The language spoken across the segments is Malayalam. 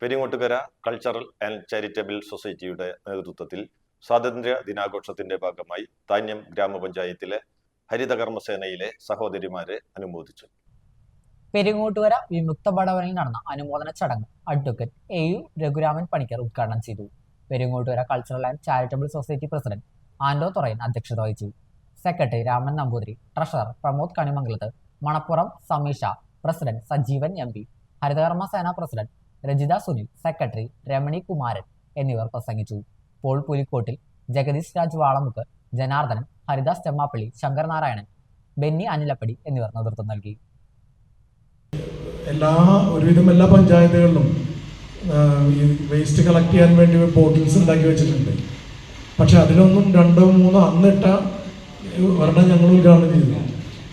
പെരിങ്ങോട്ടുകര കൾച്ചറൽ ആൻഡ് ചാരിറ്റബിൾ സൊസൈറ്റിയുടെ നേതൃത്വത്തിൽ സ്വാതന്ത്ര്യ ദിനാഘോഷത്തിന്റെ ഭാഗമായി താന്യം ഗ്രാമപഞ്ചായത്തിലെ ഹരിതകർമ്മസേനയിലെ സഹോദരിമാരെ അനുമോദിച്ചു. പെരിങ്ങോട്ടുകര വിമുക്ത ഭടവനിൽ നടന്ന അനുമോദന ചടങ്ങ് advocate A U Raghuraman Panicker ഉദ്ഘാടനം ചെയ്തു. Peringottukara cultural and charitable society president Ando Thorayan അധ്യക്ഷത വഹിച്ചു. Secretary Raman Namboothiri treasurer Pramod Kanimangalath Manappuram Sameesha president Sajeevan M P Harithakarma Sena president Rajitha Sunil secretary Ramani Kumaran എന്നിവർ പ്രസംഗിച്ചു. പോൾ പുലിക്കോട്ടിൽ ജഗദീഷ് രാജ് വാളമുക്ക് ജനാർദ്ദനൻ ഹരിദാസ് ചെമ്മാപ്പള്ളി ശങ്കർനാരായണൻ ബെന്നി അനിലപ്പടി എന്നിവർ നേതൃത്വം നൽകി. എല്ലാ ഒരുവിധം എല്ലാ പഞ്ചായത്തുകളിലും ഈ വേസ്റ്റ് കളക്ട് ചെയ്യാൻ വേണ്ടി ബോട്ടിൽസ് ഉണ്ടാക്കി വെച്ചിട്ടുണ്ട്. പക്ഷെ അതിലൊന്നും രണ്ടോ മൂന്നോ അന്നിട്ട ഒരെണ്ണം ഞങ്ങൾ ഉദ്ഘാടനം ചെയ്തു.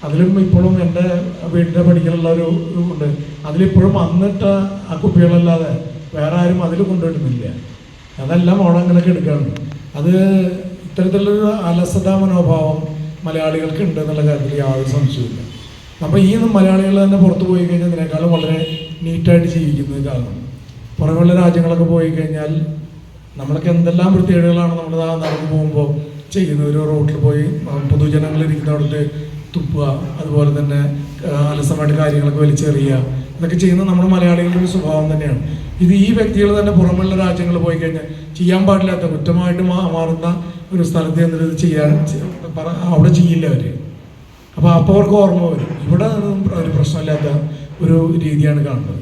അതിലും ഇപ്പോഴും എന്റെ വീടിന്റെ പഠിക്കാനുള്ള ഒരു ഉണ്ട്. അതിലിപ്പോഴും വന്നിട്ട് ആ കുപ്പികളല്ലാതെ വേറെ ആരും അതിൽ കൊണ്ടുവരുന്നില്ല. അതെല്ലാം ഓണങ്ങളൊക്കെ എടുക്കുകയാണ് അത് ഇത്തരത്തിലൊരു അലസത മനോഭാവം മലയാളികൾക്ക് ഉണ്ട് എന്നുള്ള കാര്യത്തിൽ യാതൊരു സംശയമില്ല അപ്പോൾ ഈ മലയാളികൾ തന്നെ പുറത്ത് പോയി കഴിഞ്ഞാൽ ഇതിനേക്കാളും വളരെ നീറ്റായിട്ട് ജീവിക്കുന്നത് കാരണം പുറമെയുള്ള രാജ്യങ്ങളൊക്കെ പോയി കഴിഞ്ഞാൽ നമ്മൾക്ക് എന്തെല്ലാം വൃത്തികേടുകളാണ് നമ്മൾ നടന്നു പോകുമ്പോൾ ചെയ്യുന്നത്. ഒരു റോഡിൽ പോയി പൊതുജനങ്ങളിരിക്കുന്ന അവിടുത്തെ ഇരിക്കുന്നിടത്ത് തുപ്പുക അതുപോലെ തന്നെ അലസമായിട്ട് കാര്യങ്ങളൊക്കെ വലിച്ചെറിയുക. ഇതൊക്കെ ചെയ്യുന്നത് നമ്മുടെ മലയാളികളുടെ ഒരു സ്വഭാവം തന്നെയാണ്. ഇത് ഈ വ്യക്തികൾ തന്നെ പുറമുള്ള രാജ്യങ്ങളിൽ പോയി കഴിഞ്ഞാൽ ചെയ്യാൻ പാടില്ലാത്ത കുറ്റമായിട്ട് മാറുന്ന ഒരു സ്ഥലത്ത് ചെന്നിട്ട് ചെയ്യാൻ പറ- അവിടെ ചെയ്യില്ല അവർ അപ്പോൾ അപ്പോൾ അവർക്ക് ഓർമ്മ വരും. ഇവിടെ ഒരു പ്രശ്നമില്ലാത്ത ഒരു രീതിയാണ് കാണുന്നത്.